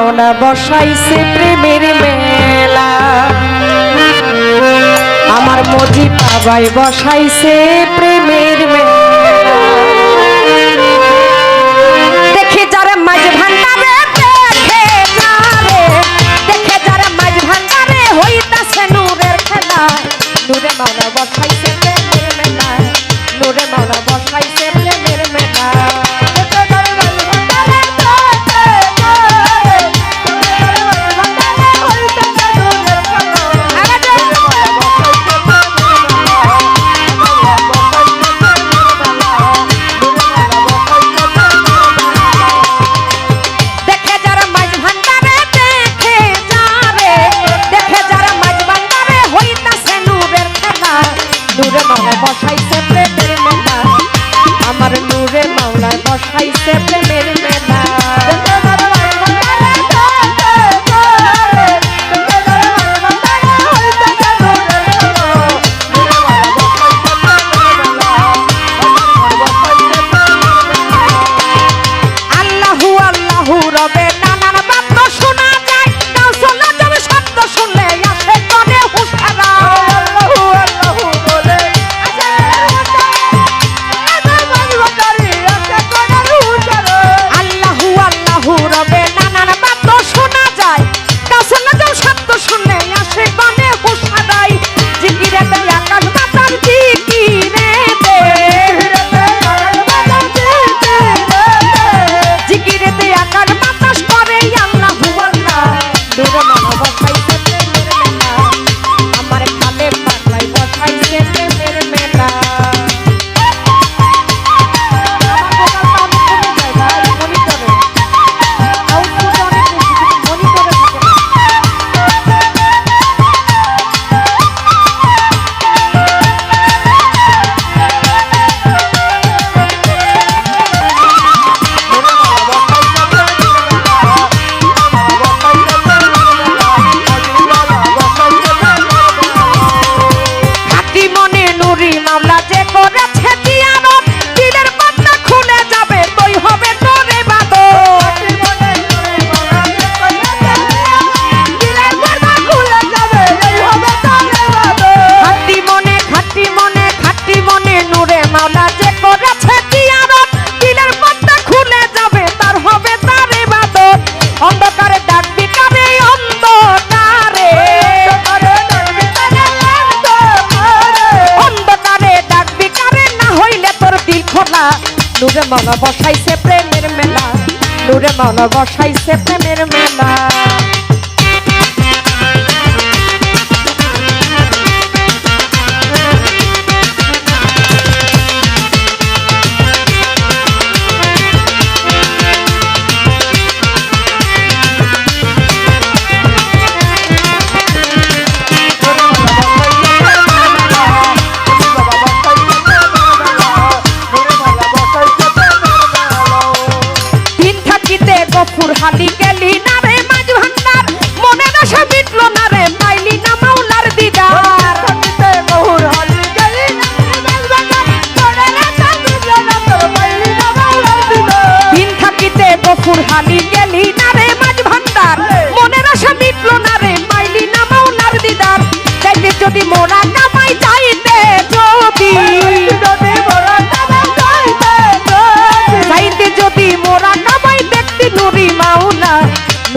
পাওনা বসাইছে প্রেমের মেলা। আমার মজি বাবাই বসাইছে প্রেমের মেলা। দেখে যারা মাঝ ভান্ডারে দেখে যারে। দেখে যারা মাঝ ভান্ডারে হইতাছে নূরের খেলা নূরে মাওনা বসাইছে i Ay, se me dio. মন বসাইছে প্রেমের মেলা। নূরে মন বসাইছে প্রেমের মেলা।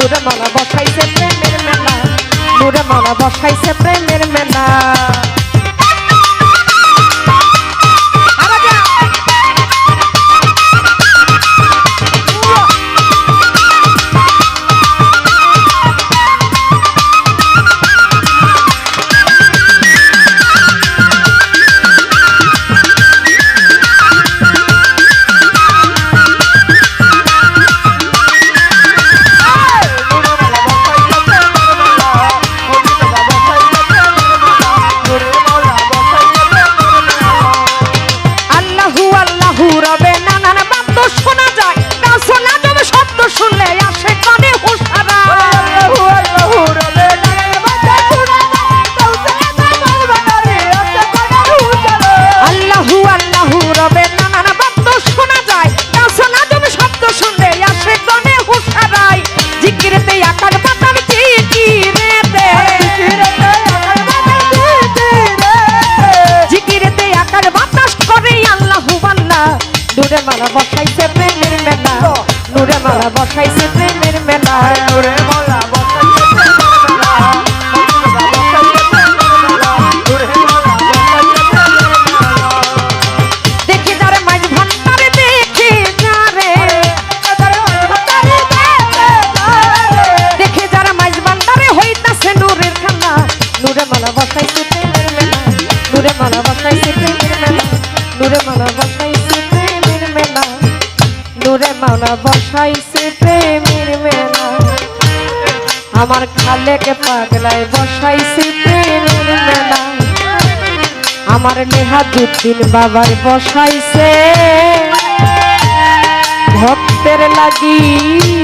নুরে মালা বসাইছে প্রেমের মেলা নুরে মালা বসাইছে প্রেমের মেলা নূরে মালা বসাইছে প্রেমের মেলা নূরে মালা বসাইছে প্রেমের মেলা। নূরে মালা। ভাওনা বসাইছে প্রেমের মেলা। আমার খালেকে পাগলায় বসাইছে প্রেমের মেলা। আমার নেহা নেহাদুদ্দিন বাবার বসাইছে। ভক্তের লাগিয়ে